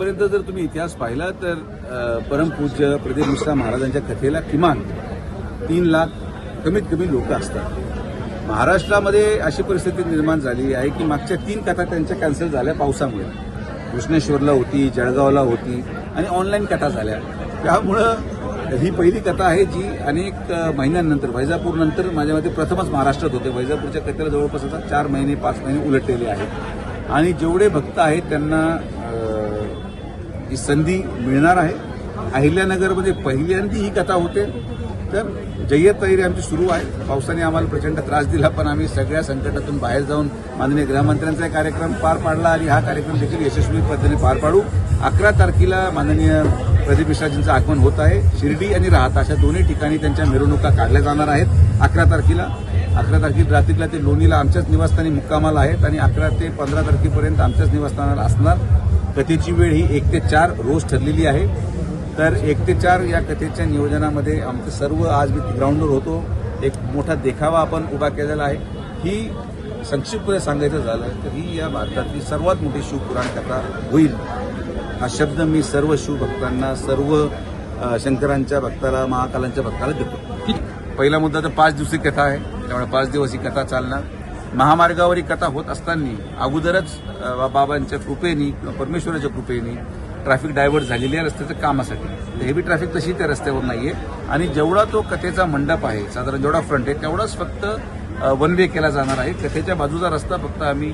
पर्यंत जर तुम्ही इतिहास पाहिला तर परमपूज्य प्रदीप मिश्रा महाराजांच्या कथेला किमान तीन लाख कमीत कमी लोक असतात. महाराष्ट्रामध्ये अशी परिस्थिती निर्माण झाली आहे की मागच्या तीन कथा त्यांच्या कॅन्सल झाल्या पावसामुळे. कृष्णेश्वरला होती जळगावला होती आणि ऑनलाईन कथा झाल्या. त्यामुळं ही पहिली कथा आहे जी अनेक महिन्यांनंतर वैजापूरनंतर माझ्या मते प्रथमच महाराष्ट्रात होते. वैजापूरच्या कथेला जवळपास आता चार महिने पाच महिने उलटलेले आहेत. आणि जेवढे भक्त आहेत त्यांना ही संधी मिळणार आहे. अहिल्यानगरमध्ये म्हणजे पहिल्यांदी ही कथा होते. तर जय्यत तयारी आमची सुरू आहे. पावसाने आम्हाला प्रचंड त्रास दिला पण आम्ही सगळ्या संकटातून बाहेर जाऊन माननीय गृहमंत्र्यांचा एक कार्यक्रम पार पाडला आणि हा कार्यक्रम देखील यशस्वी पद्धतीने पार पाडू. अकरा तारखेला माननीय प्रदीप मिश्राजींचं आगमन होत आहे. शिर्डी आणि राहत अशा दोन्ही ठिकाणी त्यांच्या मिरवणुका काढल्या जाणार आहेत. अकरा तारखेला अकरा तारखेला रात्रीला ते लोणीला आमच्याच निवासस्थानी मुक्कामाला आहेत आणि अकरा ते पंधरा तारखेपर्यंत आमच्याच निवासस्थानाला असणार. कथेची वेळ ही एक ते चार रोज ठरलेली आहे. तर एक ते चार या कथेच्या नियोजनामध्ये आमचं सर्व आज मी ग्राउंडवर होतो. एक मोठा देखावा आपण उभा केलेला आहे. ही संक्षिप्तपणे सांगायचं झालं तर ही या भारतातली सर्वात मोठी शिवपुराण कथा होईल. हा शब्द मी सर्व शिवभक्तांना सर्व शंकरांच्या भक्ताला महाकालांच्या भक्ताला देतो. पहिला मुद्दा तर पाच दिवसी कथा आहे. त्यामुळे पाच दिवस ही कथा चालणार. महामार्गावर ही कथा होत असताना अगोदरच बाबांच्या कृपेनी किंवा परमेश्वराच्या कृपेनी ट्रॅफिक डायव्हर्ट झालेली आहे रस्त्याचं कामासाठी. हेवी ट्रॅफिक तशी त्या रस्त्यावर नाही आहे आणि जेवढा तो कथेचा मंडप आहे साधारण जेवढा फ्रंट आहे तेवढाच फक्त वन वे केला जाणार आहे. कथेच्या बाजूचा रस्ता फक्त आम्ही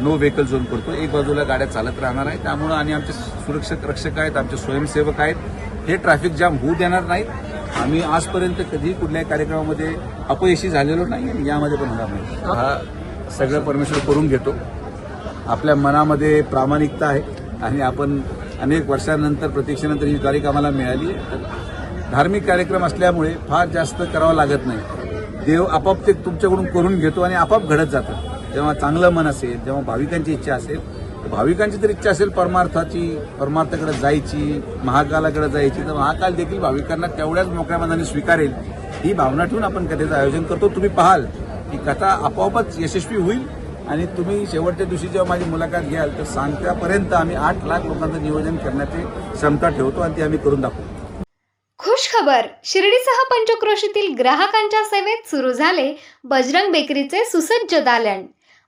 नो व्हेकल झोन करतो. एक बाजूला गाड्या चालत राहणार आहे त्यामुळं आणि आमचे सुरक्षक रक्षक आहेत आमचे स्वयंसेवक आहेत. हे ट्रॅफिक जाम होऊ देणार नाहीत. आम्ही आजपर्यंत कधी कुठल्याही कार्यक्रमामध्ये अपयशी झालेलो नाही आणि यामध्ये पण होणार नाही. हा सगळं परमेश्वर करून घेतो. आपल्या मनामध्ये प्रामाणिकता आहे आणि आपण अनेक वर्षानंतर प्रतीक्षेनंतर ही तारीख आम्हाला मिळाली धार्मिक कार्यक्रम असल्यामुळे फार जास्त करावं लागत नाही. देव आपाप ते तुमच्याकडून करून घेतो आणि आपाप घडत जातं. जेव्हा चांगलं मन असेल जेव्हा भाविकांची इच्छा असेल भाविकांची जर इच्छा असेल परमार्थाची परमार्थाकडे जायची महाकालाकडे जायची तर महाकाल देखील भाविकांना तेवढ्याच मोकळ्या मनाने स्वीकारेल. ही भावना ठेवून आपण कथेचं आयोजन करतो. तुम्ही पाहाल ही कथा आपोआपच यशस्वी होईल आणि तुम्ही शेवटच्या दिवशी जेव्हा माझी मुलाखत घ्याल तर सांगत्यापर्यंत आम्ही आठ लाख लोकांचं नियोजन करण्याची क्षमता ठेवतो आणि ती आम्ही करून दाखवू. खुश खबर. शिर्डीसह पंचक्रोशीतील ग्राहकांच्या सेवेत सुरू झाले बजरंग बेकरीचे सुसज्ज दालन.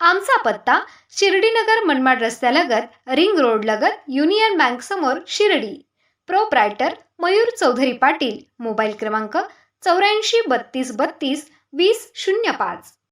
आमचा पत्ता शिर्डीनगर मनमाड रस्त्यालगत रिंग रोड लगत युनियन बँक समोर शिर्डी. प्रोप्रायटर मयूर चौधरी पाटील. मोबाईल क्रमांक चौऱ्याऐंशी बत्तीस बत्तीस वीस शून्य पाच.